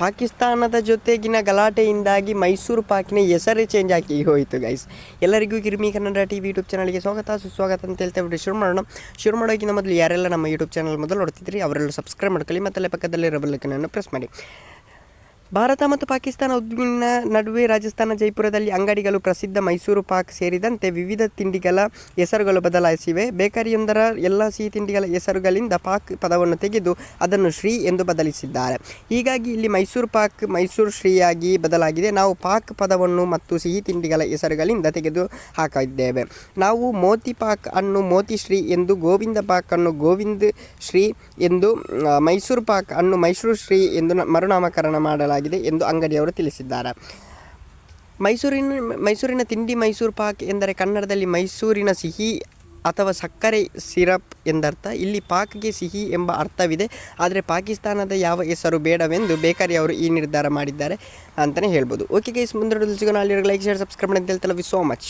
ಪಾಕಿಸ್ತಾನದ ಜೊತೆಗಿನ ಗಲಾಟೆಯಿಂದಾಗಿ ಮೈಸೂರು ಪಾಕಿನ ಹೆಸರೇ ಚೇಂಜ್ ಆಗಿ ಹೋಯಿತು ಗೈಸ್ ಎಲ್ಲರಿಗೂ Kirmi Kannada T V YouTube ಚಾನಲ್ಗೆ ಸ್ವಾಗತ, ಸುಸ್ವಾಗತ ಅಂತ ಹೇಳ್ತಾ ಬಿಟ್ಟು ಶುರು ಮಾಡೋಣ. ಶುರು ಮಾಡೋಕ್ಕಿಂತ ಮೊದಲು ಯಾರೆಲ್ಲ ನಮ್ಮ ಯೂಟ್ಯೂಬ್ ಚಾನಲ್ ಮೊದಲು ನೋಡ್ತಿದ್ರಿ ಅವರೆಲ್ಲ ಸಬ್ಸ್ಕ್ರೈಬ್ ಮಾಡ್ಕೊಳ್ಳಿ ಮತ್ತೆ ಪಕ್ಕದಲ್ಲಿರೋ ಬೆಲ್ಲಕ್ಕನ್ನು ಪ್ರೆಸ್ ಮಾಡಿ. ಭಾರತ ಮತ್ತು ಪಾಕಿಸ್ತಾನ ಉದ್ವಿಗ್ನ ನಡುವೆ ರಾಜಸ್ಥಾನ, ಜೈಪುರದಲ್ಲಿ ಅಂಗಡಿಗಳು ಪ್ರಸಿದ್ಧ ಮೈಸೂರು ಪಾಕ್ ಸೇರಿದಂತೆ ವಿವಿಧ ತಿಂಡಿಗಳ ಹೆಸರುಗಳು ಬದಲಾಯಿಸಿವೆ. ಬೇಕರಿಯೊಂದರ ಎಲ್ಲ ಸಿಹಿ ತಿಂಡಿಗಳ ಹೆಸರುಗಳಿಂದ ಪಾಕ್ ಪದವನ್ನು ತೆಗೆದು ಅದನ್ನು ಶ್ರೀ ಎಂದು ಬದಲಿಸಿದ್ದಾರೆ. ಹೀಗಾಗಿ ಇಲ್ಲಿ ಮೈಸೂರು ಪಾಕ್, ಮೈಸೂರು ಶ್ರೀಯಾಗಿ ಬದಲಾಗಿದೆ. ನಾವು ಪಾಕ್ ಪದವನ್ನು ಮತ್ತು ಸಿಹಿ ತಿಂಡಿಗಳ ಹೆಸರುಗಳಿಂದ ತೆಗೆದು ಹಾಕಿದ್ದೇವೆ. ನಾವು ಮೋತಿ ಪಾಕ್ ಅನ್ನು ಮೋತಿ ಶ್ರೀ ಎಂದು, ಗೋವಿಂದ ಪಾಕ್ ಅನ್ನು ಗೋವಿಂದ ಶ್ರೀ ಎಂದು, ಮೈಸೂರು ಪಾಕ್ ಅನ್ನು ಮೈಸೂರು ಶ್ರೀ ಎಂದು ಮರುನಾಮಕರಣ ಮಾಡಲಾಗಿದೆ. ಎಂದು ಅಂಗಡಿಯವರು ತಿಳಿಸಿದ್ದಾರೆ. ಮೈಸೂರಿನ ಮೈಸೂರಿನ ತಿಂಡಿ ಮೈಸೂರು ಪಾಕ್ ಎಂದರೆ ಕನ್ನಡದಲ್ಲಿ ಮೈಸೂರಿನ ಸಿಹಿ ಅಥವಾ ಸಕ್ಕರೆ ಸಿರಪ್ ಎಂದರ್ಥ. ಇಲ್ಲಿ ಪಾಕ್ಗೆ ಸಿಹಿ ಎಂಬ ಅರ್ಥವಿದೆ. ಆದರೆ ಪಾಕಿಸ್ತಾನದ ಯಾವ ಹೆಸರು ಬೇಡವೆಂದು ಬೇಕರಿ ಅವರು ಈ ನಿರ್ಧಾರ ಮಾಡಿದ್ದಾರೆ ಅಂತಲೇ ಹೇಳ್ಬೋದು. ಓಕೆ ಗೈಸ್ ಮುಂದೆ ಲೈಕ್, ಶೇರ್, ಸಬ್ಸ್ಕ್ರೈಬ್ ಅಂತ ಹೇಳ್ತಲ್ಲ ವಿ ಸೋ ಮಚ್